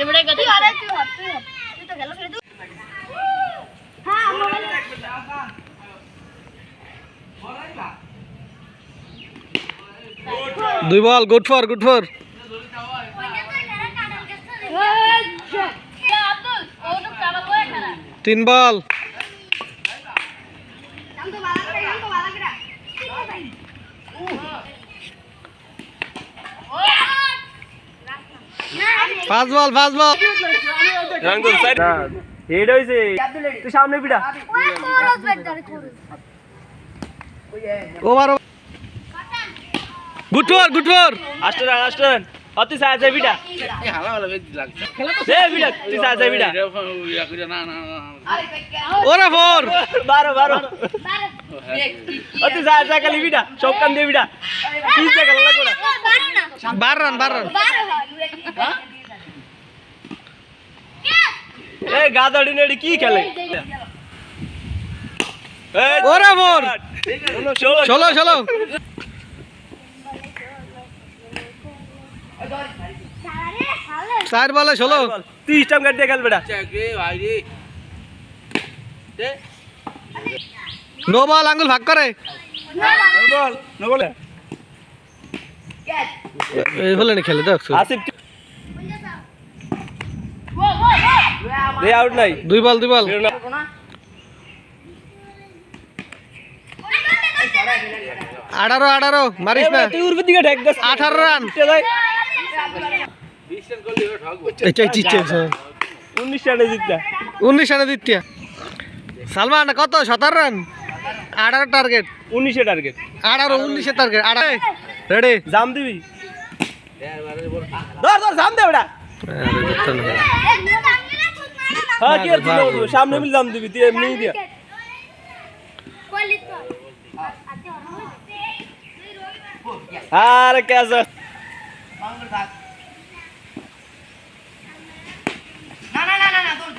এবারে কথা তুই আরে তুই হট তুই হট তুই তো গেল ফেলে তুই হ্যাঁ মোবাইল দুই ball good for good for Abdul ও তো কাবা করে খেলা তিন বল हम ফাস্ট বল ফাস্ট বল হ্যাঁ, রাঙ্গুল সাইড হেড হইছে তুই সামনে পিটা ওভার গুটুয়ার গুটুয়ার আস্তে আস্তে অতি সাহা পিটা এ পিটা তুই সাহা পিটা ওরে ফোর। বারো বারো। অতি সাহা আছে খালি পিটা সব দিয়ে পিটা পিস দেখে লাগবে না বার রান বার রান। এ গাদড়ি নেড়ি কি খেলে? এই, ওরে ফোর। ষোলো ষোলো ষোলো চার বলে ষোলো তুই স্টাম্প কাট দিয়ে খেল বেটা নো বল আঙ্গুল ভাগ করে খেলে দেখ আসিফ দে আউট নাই দুই বল দুই বল আঠারো আঠারো মারিস না আঠারো রান এটা জিতছে উনিশ রানে জিতটা উনিশ রানে সালমান কত? সতেরো রান? আঠারো টার্গেট উনিশে টার্গেট আঠারো উনিশে টার্গেট আঠারো। রেডি জাম দিবি। ধর ধর জাম দে বেটা হ্যাঁ কি আর তুই সামনে মিল জাম দিবি তুই এমনি দিয়া। আরে কে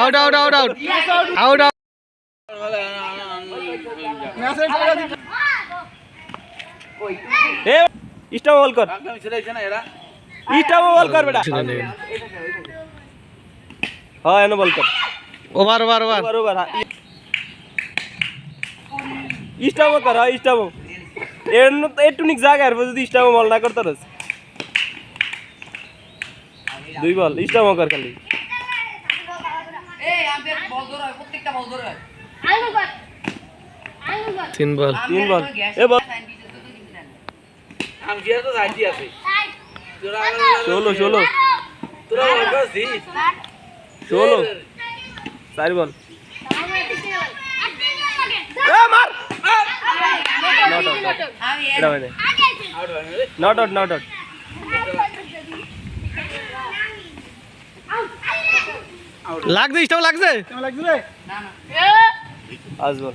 out out out out out out এ ইস্টাম বল কর। ইস্টাম বল কর বেটা। হ্যাঁ এনে বল কর। Over over over over over ইস্টাম কর হ্যাঁ ইস্টাম এর একটু নিক জায়গা আর যদি ইস্টাম বল না করতারস দুই বল ইস্টাম কর খালি। তিন বল। তিন বল। এ বল। ষোলো ষোলো ষোলো চার ball. Not out not out out লাগছে? লাগছে আজ বল।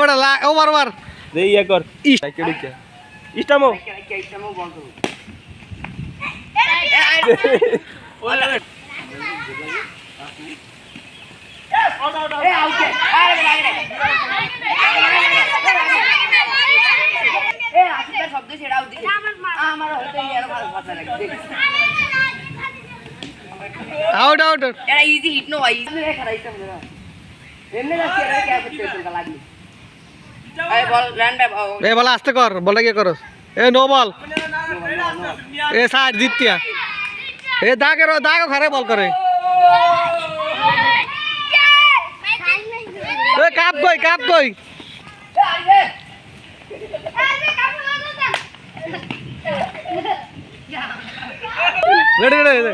ওটা ওভার ওভার দে ইয়া কর ইস। কে? ইস্টামো out out easy hit no easy కదా ఇష్టం కదా ఎన్ని నచ్చారు క్యాప్ చేసిన లాగి అయ్య బాల్ ల్యాండ్ এ বলা আস্তে কর বলে কি করস এ নো বল এ সাইড জিতিয়া এ দাগে রো দাগো ঘরে বল করে এ কাপ কই কাপ কই রেডি রেডি